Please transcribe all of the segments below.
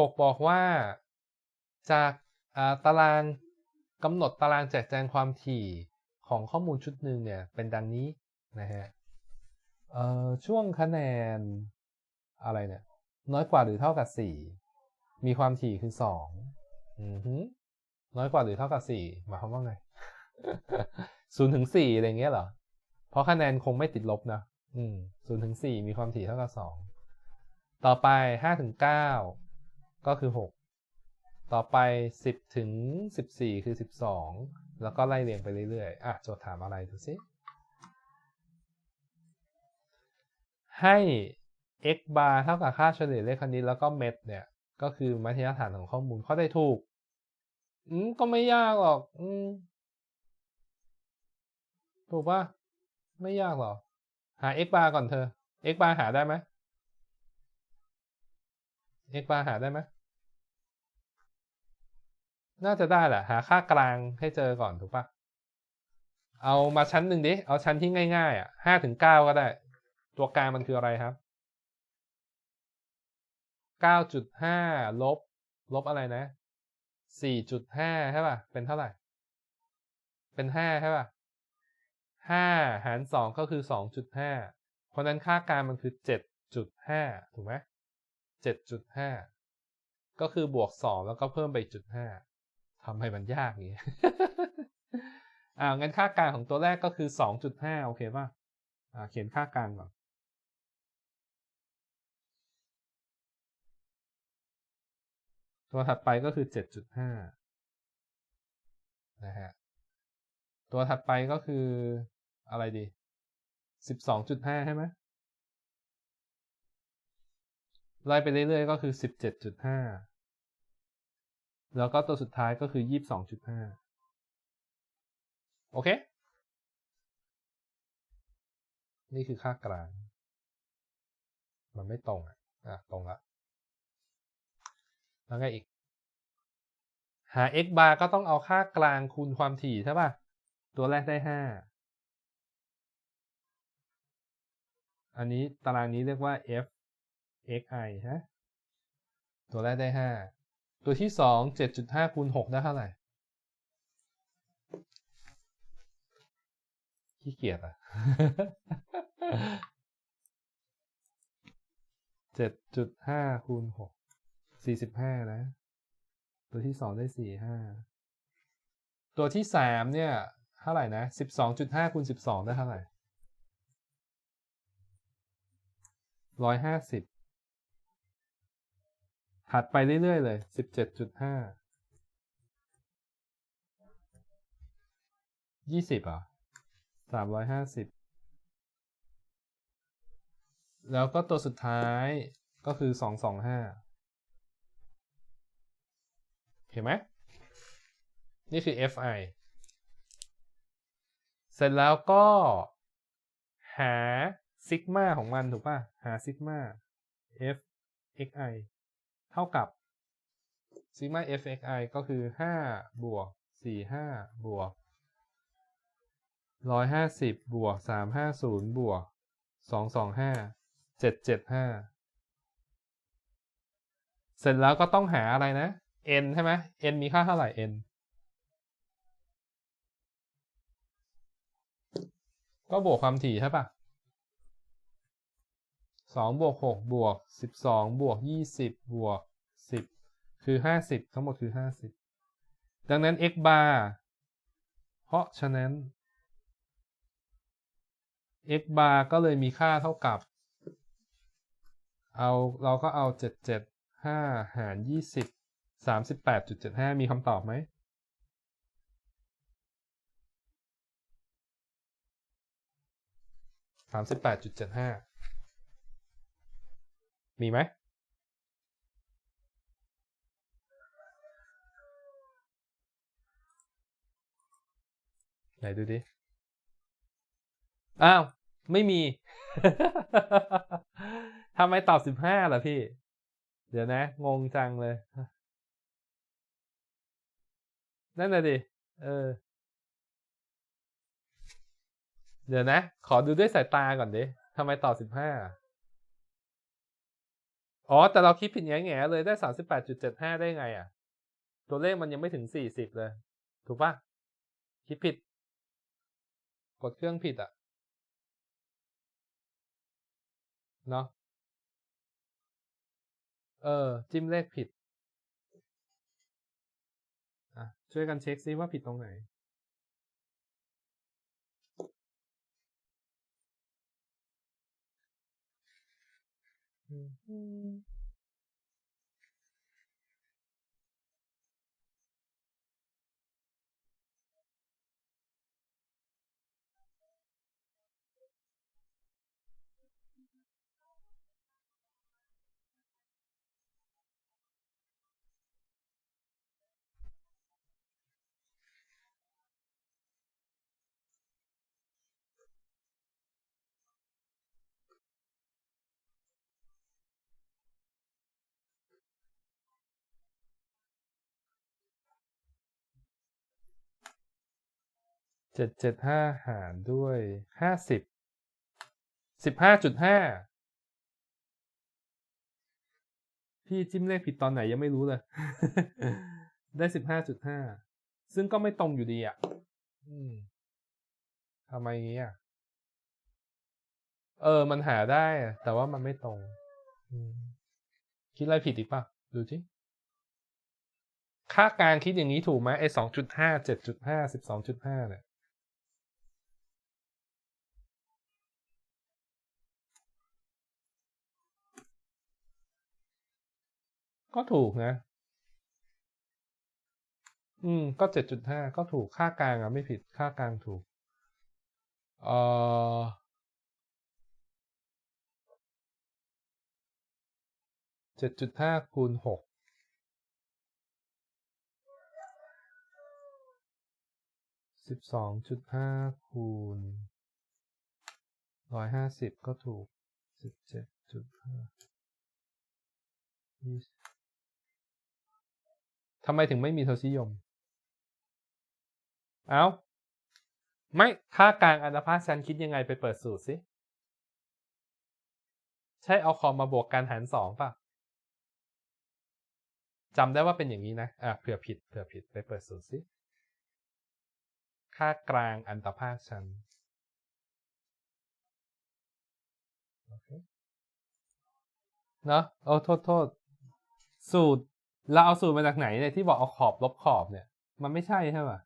6 บอกว่า จากตารางกำหนดตารางแจกแจงความถี่ของข้อมูลชุดหนึ่งเนี่ย เป็นดังนี้นะฮะช่วงคะแนนอะไรเนี่ย น้อยกว่าหรือเท่ากับ 4 มีความถี่คือ2อือฮึน้อยกว่าหรือเท่ากับ 4 หมายความว่าไงศูนย์ถึงสี่อะไรเงี้ยเหรอ เพราะคะแนนคงไม่ติดลบนะอืมศูนย์ถึงสี่มีความถี่เท่ากับสองต่อไปห้าถึงเก็คือหกต่อไปสิบถึงสิบสี่คือสิบสองแล้วก็ไล่เรียงไปเรื่อยๆ อะโจทย์ถามอะไรดูสิ ให้ x bar เท่ากับค่าเฉลี่ยเลขคณิตแล้วก็เม็ดเนี่ย ก็คือมัธยฐานของข้อมูลข้อได้ถูก อืม ก็ไม่ยากหรอก อืม ถูกปะไม่ยากหรอหา x bar ก่อนเธอ x bar หาได้ไหม x bar หาได้ไหมน่าจะได้แหละหาค่ากลางให้เจอก่อนถูกปะเอามาชั้นหนึ่งดิ เอาชั้นที่ง่ายๆอะห้าถึงเก้าก็ได้ ตัวกลางมันคืออะไรครับเก้าจุดห้าลบ ลบอะไรนะสี่จุดห้าใช่ป่ะ เป็นเท่าไหร่ เป็นห้าใช่ป่ะห้าหารสองก็คือสองจุดห้าเพราะนั้นค่ากลางมันคือเจ็ดจุดห้าถูกไหม เจ็ดจุดห้าก็คือบวกสองแล้วก็เพิ่มไปจุดห้าทำไมมันยากงนี้อ่างั้นค่ากลางของตัวแรกก็คือสองจุดห้าโอเคป่ะอ่าเขียนค่ากลางก่อนตัวถัดไปก็คือเจ็ดจุดห้านะฮะ ตัวถัดไปก็คืออะไรดีสิบสองจุดห้าใช่ไหม ไล่ไปเรื่อยๆก็คือสิบเจ็ดจุดห้าแล้วก็ตัวสุดท้ายก็คือยี่สิบสองจุดห้าโอเค นี่คือค่ากลาง มันไม่ตรงอะอะตรงละแล้วไงอีก หา x bar ก็ต้องเอาค่ากลางคูณความถี่ใช่ป่ะ ตัวแรกได้ห้าอันนี้ตารางนี้เรียกว่า f xi ฮะ ตัวแรกได้ห้าตัวที่สองเจ็ดจุดห้าคูณหกได้เท่าไหร่ ขี้เกียจอะเจ็ดจุดห้าคูณหกสี่สิบห้านะ ตัวที่สองได้สี่ห้าตัวที่สามเนี่ยเท่าไหร่นะสิบสองจุดห้าคูณสิบสองได้เท่าไหร่ร้อยห้าสิบ ถัดไปเรื่อย ๆ เลยสิบเจ็ดจุดห้ายี่สิบอะสามร้อยห้าสิบแล้วก็ตัวสุดท้ายก็คือสองสองห้าเห็นไหม นี่คือ fi เสร็จแล้วก็หาซิกมาของมันถูกป่ะ หาซิกมา f xi เท่ากับซิกมา f xi ก็คือ 5 บวก 45 บวก 150 บวก 350 บวก 225 775 เสร็จแล้วก็ต้องหาอะไรนะ n ใช่ไหม n มีค่าเท่าไหร่ n ก็บวกความถี่ใช่ปะ สองบวกหกบวกสิบสองบวกยี่สิบบวกสิบคือห้าสิบทั้งหมดคือห้าสิบดังนั้น x bar เพราะฉะนั้น x bar ก็เลยมีค่าเท่ากับ เอาเราก็เอาเจ็ดเจ็ดห้าหารยี่สิบสามสิบแปดจุดเจ็ดห้ามีคำตอบไหมสามสิบแปดจุดเจ็ดห้า มีไหมไหนดูดิ อ้าว ไม่มี ทำไมตอบสิบห้าล่ะพี่ เดี๋ยวนะ งงจังเลย นั่นน่ะดิ เออ เดี๋ยวนะ ขอดูด้วยสายตาก่อนดิทำไมตอบสิบห้า อ๋อ แต่เราคิดผิดแง่ๆเลยได้สามสิบแปดจุดเจ็ดห้าได้ไงอะ ตัวเลขมันยังไม่ถึงสี่สิบเลย ถูกปะคิดผิด กดเครื่องผิดอะ เนาะเออ จิ้มเลขผิด อะ ช่วยกันเช็คซิว่าผิดตรงไหน อืม จ็ดเจ็ดห้าหารด้วยห้าสิบสิบห้าจุดห้าพี่จิ้มเลขผิดตอนไหนยังไม่รู้เลย ได้สิบห้าจุดห้า ซึ่งก็ไม่ตรงอยู่ดีอะอืมทำไมงี้อะ เออ มันหาได้ แต่ว่ามันไม่ตรง คิดอะไรผิดอีกป่ะ ดูจิค่ากลางคิดอย่างนี้ถูกไหมไอ้สองจุดห้า เจ็ดจุดห้า สิบสองจุดห้าเนี่ย ก็ถูกนะ อืม ก็เจ็ดจุดห้าก็ถูกค่ากลางอะไม่ผิดค่ากลางถูก เอ่อเจ็ดจุดห้าคูณหกสิบสองจุดห้าคูณร้อยห้าสิบก็ถูกสิบเจ็ดจุดห้ายี่สิบำไมถึงไม่มีทศนิยม เอาไม่ค่ากลางอันภาคฉันคิดยังไงไปเปิดสูตรสิ ใช่เอาคอมมาบวกการหารสองป่ะจำได้ว่าเป็นอย่างนี้นะ อะเผื่อผิดเผื่อผิดไปเปิดสูตรสิ ค่ากลางอันตภาคชันเนาะโอ้โทษโทษ สูตร เราเอาสูตรมาจากไหนเนี่ยที่บอกเอาขอบลบขอบเนี่ย มันไม่ใช่ใช่ป่ะ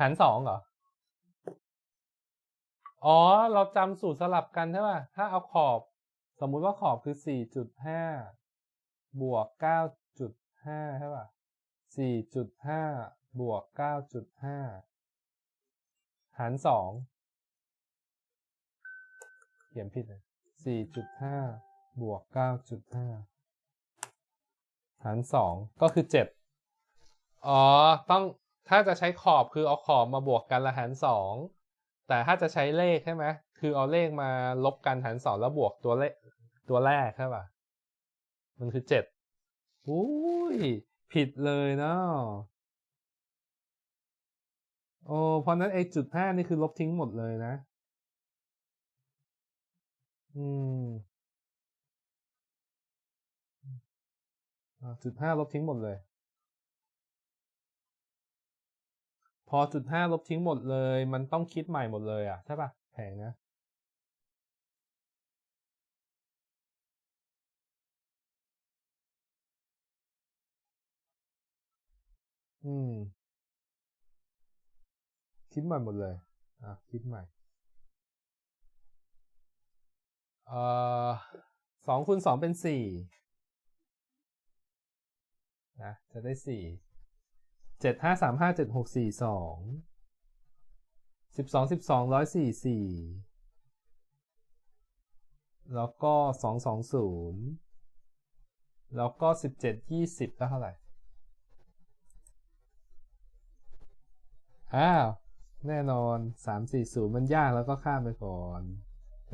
หารสองเหรอ อ๋อ เราจำสูตรสลับกันใช่ป่ะ ถ้าเอาขอบ สมมุติว่าขอบคือสี่จุดห้าบวกเก้าจุดห้าใช่ป่ะสี่จุดห้าบวกเก้าจุดห้าหารสอง ขียนผิดเลยสี่จุดห้าบวกเก้าจุดห้าหารสองก็คือเจ็ดอ๋อ ต้องถ้าจะใช้ขอบคือเอาขอบมาบวกกันละหารสองแต่ถ้าจะใช้เลขใช่ไหมคือเอาเลขมาลบกันหารสองแล้วบวกตัวเลขตัวแรกใช่ป่ะ มันคือเจ็ดอุ้ย ผิดเลยเนาะโอ้เพราะนั้นไอ้จุดห้านี่คือลบทิ้งหมดเลยนะ อืมจุดห้าลบทิ้งหมดเลย พอจุดห้าลบทิ้งหมดเลย มันต้องคิดใหม่หมดเลยอะ ใช่ปะแผงนะ อืม คิดใหม่หมดเลย อะ คิดใหม่ เอสองคูณสองเป็นสี่นะจะได้สี่เจ็ดห้าสามห้าเจ็ดหกสี่สองสิบสองสิบสองร้อยสี่สี่แล้วก็สองสองศูนย์แล้วก็สิบเจ็ดยี่สิบได้วเท่าไหร่อ้าว แน่นอนสามสี่ศูนย์มันยากแล้วก็ข้ามไปก่อน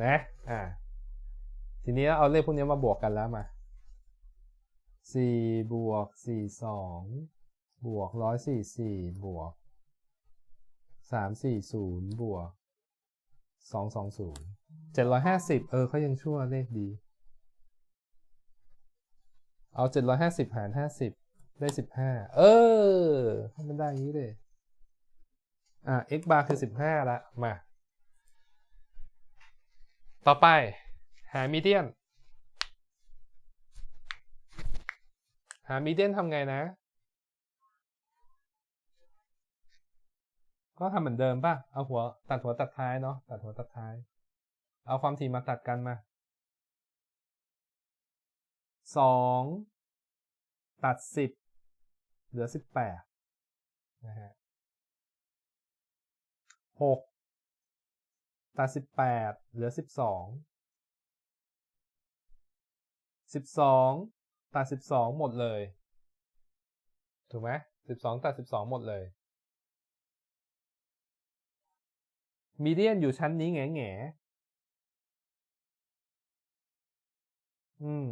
นะ อ่า ทีนี้เอาเลขพวกนี้มาบวกกันแล้วมาสี่บวกสี่สองบวกร้อยสี่สี่บวกสามสี่ศูนย์บวกสองสองศูนย์เจ็ดร้อยห้าสิบเออเขายังชั่วเลขดี เอาเจ็ดร้อยห้าสิบหารห้าสิบได้สิบห้าเออให้มันได้อย่างนี้เลยอะ x bar คือสิบห้าละมา ต่อไป หามีเดียน หามีเดียนทำไงนะ ก็ทำเหมือนเดิมป่ะ เอาหัวตัดหัวตัดท้ายเนาะ ตัดหัวตัดท้าย เอาความถี่มาตัดกันมาสองตัดสิบเหลือสิบแปดนะฮะหกตัดสิบแปดเหลือสิบสอง สิบสองตัดสิบสองหมดเลย ถูกไหมสิบสองตัดสิบสองหมดเลยมีเดียนอยู่ชั้นนี้แง่แง่อืม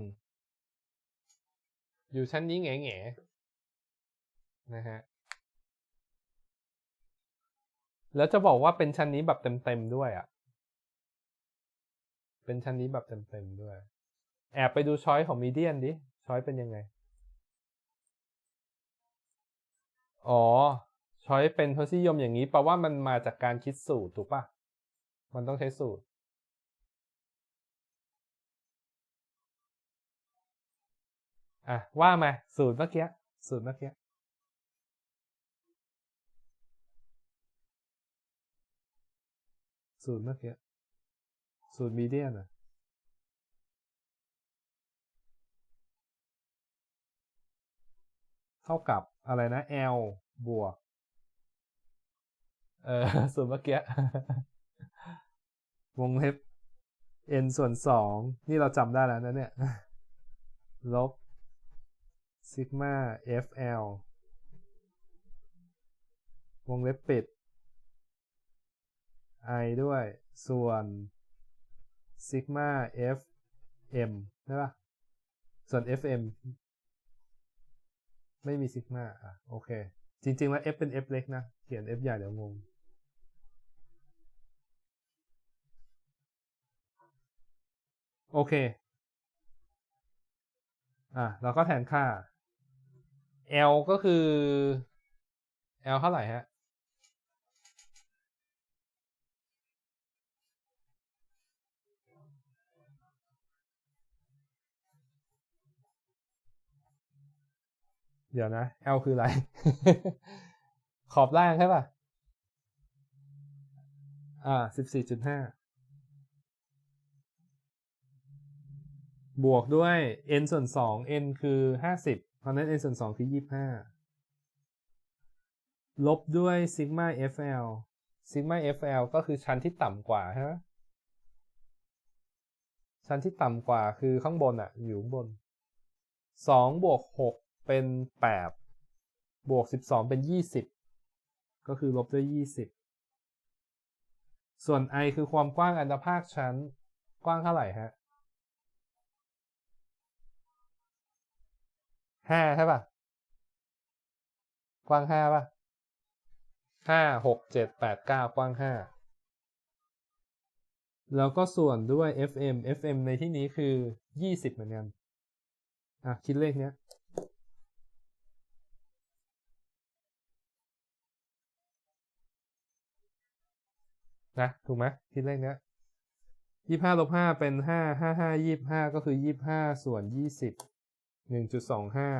อยู่ชั้นนี้แง่แง่นะฮะ แล้วจะบอกว่าเป็นชั้นนี้แบบเต็มๆด้วยอะ เป็นชั้นนี้แบบเต็มๆด้วย แอบไปดูช้อยของมีเดียนดิ ช้อยเป็นยังไง อ๋อ ช้อยเป็นทศนิยมอย่างนี้แปลว่ามันมาจากการคิดสูตรถูกปะมันต้องใช้สูตร อะ ว่ามา สูตรเมื่อกี้ สูตรเมื่อกี้สูตรเมื่อกี้สูตรมีเดียนอะ เท่ากับอะไรนะ L บวก เออส่วนเมื่อกี้วงเล็บ n ส่วนสองนี่เราจำได้แล้วนะเนี่ย ลบซิกมา fl วงเล็บปิด i ด้วย ส่วนซิกมา fm ใช่ปะส่วน fm ไม่มีซิกมาอะโอเค จริง ๆ แล้ว f เป็น f เล็กนะ เขียน f ใหญ่เดี๋ยวงง โอเค อะเราก็แทนค่า L ก็คือ L เท่าไหร่ฮะ เดี๋ยวนะ L คืออะไร ขอบล่างใช่ป่ะ อ่าสิบสี่จุดห้าบวกด้วย n ส่วนสอง n คือห้าสิบเพราะนั้น n ส่วนสองคือยี่ห้าลบด้วย sigma fl sigma fl ก็คือชั้นที่ต่ำกว่าใช่ไหมชั้นที่ต่ำกว่าคือข้างบนอะอยู่ข้างบนสองบวกหก เป็นแปดบวกสิบสองเป็นยี่สิบก็คือลบด้วยยี่สิบส่วน i คือความกว้างอันตรภาคชั้นกว้างเท่าไหร่ฮะห้าใช่ป่ะ กว้างห้าป่ะห้าหกเจ็ดแปดเก้ากว้างห้าแล้วก็ส่วนด้วย fm fm ในที่นี้คือยี่สิบเหมือนกัน อะ คิดเลขเนี้ย นะถูกไหมคิดเลขเนี้ยยี่ห้าลบห้าเป็นห้าห้าห้ายี่ห้าก็คือยี่ห้าส่วนยี่สิบหนึ่งจุดสองห้า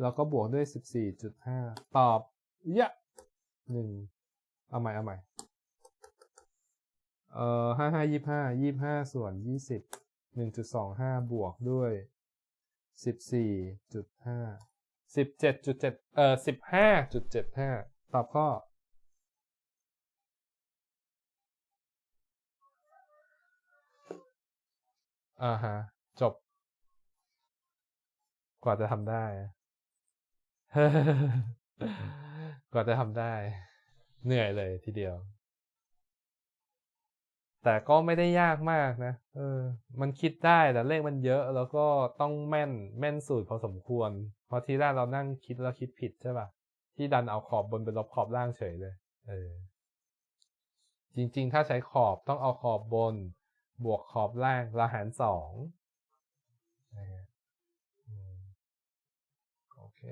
แล้วก็บวกด้วยสิบสี่จุดห้าตอบยะหนึ่งเอาใหม่เอาใหม่เอ่อห้าห้ายี่ห้ายี่ห้าส่วนยี่สิบหนึ่งจุดสองห้าบวกด้วยสิบสี่จุดห้าสิบเจ็ดจุดเจ็ดเอ่อสิบห้าจุดเจ็ดห้าตอบข้อ อ่าฮะ จบ กว่าจะทำได้ กว่าจะทำได้ เหนื่อยเลยทีเดียว แต่ก็ไม่ได้ยากมากนะ เออ มันคิดได้แต่เลขมันเยอะ แล้วก็ต้องแม่นแม่นสูตรพอสมควร เพราะที่แรกเรานั่งคิดแล้วคิดผิดใช่ป่ะ ที่ดันเอาขอบบนเป็นลบขอบล่างเฉยเลย เออ จริง ๆ ถ้าใช้ขอบต้องเอาขอบบน บวกขอบล่างแล้วหารสองโอเค